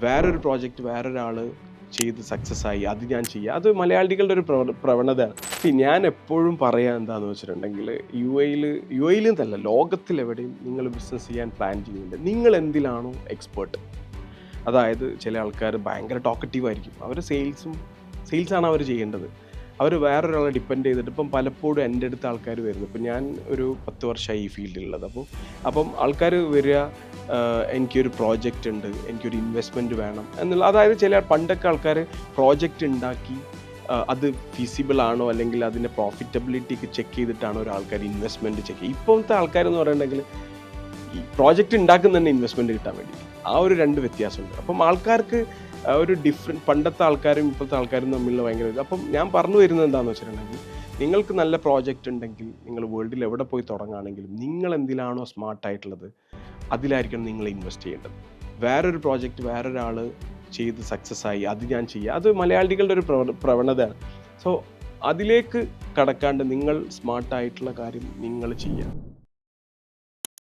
വേറൊരു പ്രോജക്റ്റ് വേറൊരാൾ ചെയ്ത് സക്സസ് ആയി. അത് ഞാൻ ചെയ്യുക അത് മലയാളികളുടെ ഒരു പ്രവ പ്രവണതയാണ്. ഞാൻ എപ്പോഴും പറയാൻ എന്താണെന്ന് വെച്ചിട്ടുണ്ടെങ്കിൽ യു എയിൽ യു എയിലും എന്നല്ല ലോകത്തിലെവിടെയും നിങ്ങൾ ബിസിനസ് ചെയ്യാൻ പ്ലാൻ ചെയ്യുന്നുണ്ട്. നിങ്ങൾ എന്തിലാണോ എക്സ്പേർട്ട് അതായത് ചില ആൾക്കാർ ഭയങ്കര ടോക്കറ്റീവ് ആയിരിക്കും. അവർ സെയിൽസും സെയിൽസാണ് അവർ ചെയ്യേണ്ടത്. അവർ വേറൊരാളെ ഡിപ്പെൻഡ് ചെയ്തിട്ട് ഇപ്പം പലപ്പോഴും എന്റെ അടുത്ത് ആൾക്കാർ വരുന്നു. ഇപ്പം ഞാൻ ഒരു പത്ത് വർഷമായി ഈ ഫീൽഡിലുള്ളത് അപ്പോൾ അപ്പം ആൾക്കാർ വരിക എനിക്കൊരു പ്രോജക്റ്റ് ഉണ്ട് എനിക്കൊരു ഇൻവെസ്റ്റ്മെന്റ് വേണം എന്നുള്ള അതായത് ചില പണ്ടൊക്കെ ആൾക്കാർ പ്രോജക്റ്റ് ഉണ്ടാക്കി അത് ഫീസിബിൾ ആണോ അല്ലെങ്കിൽ അതിന്റെ പ്രോഫിറ്റബിലിറ്റിക്ക് ചെക്ക് ചെയ്തിട്ടാണ് ഒരു ആൾക്കാർ ഇൻവെസ്റ്റ്മെന്റ് ചെക്ക് ചെയ്യുക. ഇപ്പോഴത്തെ ആൾക്കാരെന്ന് പറയുന്നുണ്ടെങ്കിൽ ഈ പ്രോജക്റ്റ് ഉണ്ടാക്കുന്ന തന്നെ ഇൻവെസ്റ്റ്മെന്റ് കിട്ടാൻ വേണ്ടി ആ ഒരു രണ്ട് വ്യത്യാസമുണ്ട്. അപ്പം ആൾക്കാർക്ക് ഒരു ഡിഫറെന്റ് പണ്ടത്തെ ആൾക്കാരും ഇപ്പോഴത്തെ ആൾക്കാരും തമ്മിലുള്ള ഭയങ്കര ഇത്. അപ്പം ഞാൻ പറഞ്ഞു വരുന്നത് എന്താണെന്ന് വെച്ചിട്ടുണ്ടെങ്കിൽ നിങ്ങൾക്ക് നല്ല പ്രോജക്റ്റ് ഉണ്ടെങ്കിൽ നിങ്ങൾ വേൾഡിൽ എവിടെ പോയി തുടങ്ങുകയാണെങ്കിലും നിങ്ങൾ എന്തിലാണോ സ്മാർട്ടായിട്ടുള്ളത് അതിലായിരിക്കണം നിങ്ങൾ ഇൻവെസ്റ്റ് ചെയ്യേണ്ടത്. വേറൊരു പ്രോജക്റ്റ് വേറൊരാൾ ചെയ്ത് സക്സസ് ആയി അത് ഞാൻ ചെയ്യുക അത് മലയാളികളുടെ ഒരു പ്രവ പ്രവണതയാണ്. സോ അതിലേക്ക് കടക്കാണ്ട് നിങ്ങൾ സ്മാർട്ടായിട്ടുള്ള കാര്യം നിങ്ങൾ ചെയ്യുക